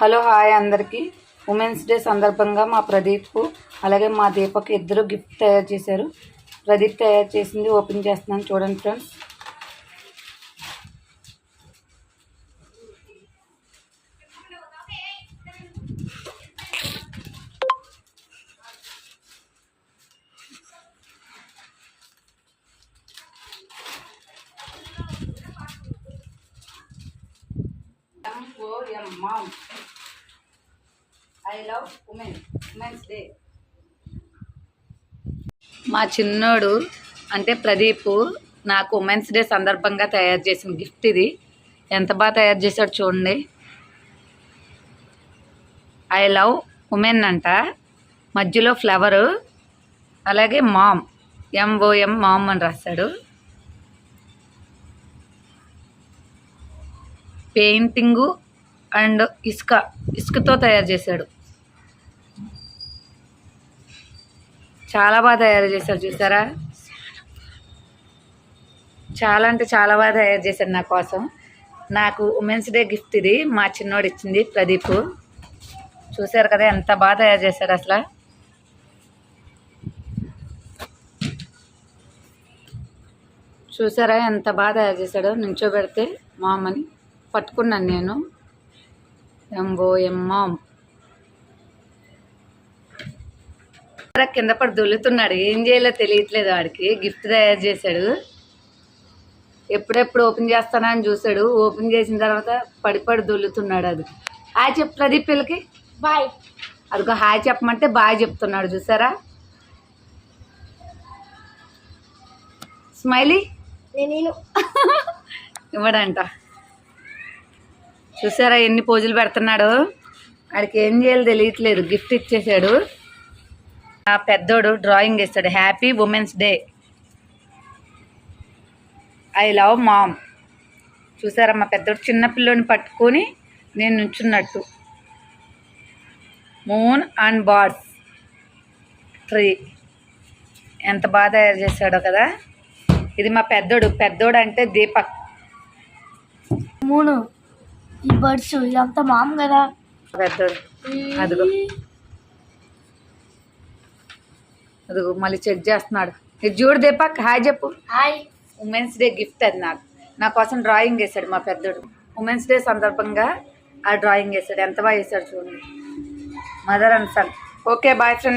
Hello hi అందరికీ. Women's day సందర్భంగా మా ప్రదీప్ అలాగే మా దీపక్ ఇద్దరు గిఫ్ట్ తయారు చేశారు. ప్రదీప్ తయారు చేసింది ఓపెన్ చేస్తున్నాను చూడండి friends. Mom I love women women's day మా చిన్నోడు అంటే ప్రదీప్ నాకు ఉమెన్స్ డే సందర్భంగా తయారు చేసిన గిఫ్ట్ ఇది. ఎంత బాగా తయారు చేశాడు చూడండి. ఐ లవ్ ఉమెన్ అంట. మధ్యలో ఫ్లవరు అలాగే మామ్ ఎంఓఎం మామ్ అని రాశాడు. పెయింటింగు అండ్ ఇసుక ఇసుకతో తయారు చేశాడు. చాలా బాగా తయారు చేశారు చూసారా? చాలా అంటే చాలా బాగా తయారు చేశాడు నా కోసం. నాకు ఉమెన్స్ డే గిఫ్ట్ ఇది మా చిన్నోడు ఇచ్చింది ప్రదీప్. చూసారు కదా ఎంత బాగా తయారు చేశారు అసలు. చూసారా ఎంత బాగా తయారు చేశాడో నించోబెడితే మా అమ్మని పట్టుకున్నాను నేను. ఎంబో ఎమ్మ కింద పడి దొల్లుతున్నాడు. ఏం చేయాలో తెలియట్లేదు వాడికి గిఫ్ట్ తయారు చేశాడు. ఎప్పుడెప్పుడు ఓపెన్ చేస్తానా అని చూశాడు. ఓపెన్ చేసిన తర్వాత పడి పడి దొల్లుతున్నాడు అది. హాయ్ చెప్పు ప్రదీప్ పిల్లకి. బాయ్. అదిగో హాయ్ చెప్పమంటే బాయ్ చెప్తున్నాడు. చూసారా? స్మైలీ. నేను ఇవ్వడంట. చూసారా ఎన్ని పోజులు పెడుతున్నాడు? వాడికి ఏం చేయాలో తెలియట్లేదు. గిఫ్ట్ ఇచ్చేసాడు పెద్దోడు డ్రాయింగ్ వేస్తాడు. Happy women's day. I love mom. చూసారా మా పెద్దోడు? చిన్న పిల్లోని పట్టుకొని నేను నుంచున్నట్టు. Moon and birds tree. ఎంత బాగా తయారు చేశాడో కదా. ఇది మా పెద్దోడు. పెద్దోడు అంటే దీపక్. మూను. ఈ బర్డ్స్ ఇదంతా మామ కదా. పెద్దోడు. అదిగో. అదిగో మళ్ళీ చెక్ చేస్తున్నాడు. ఇది చూడు దీపక్ హాయ్ చెప్పు. హాయ్. ఉమెన్స్ డే గిఫ్ట్ అది నాకు. నా కోసం డ్రాయింగ్ వేసాడు మా పెద్దోడు. ఉమెన్స్ డే సందర్భంగా ఆ డ్రాయింగ్ వేసాడు ఎంత బాగా వేసాడు చూడండి. Mother and son okay boy friend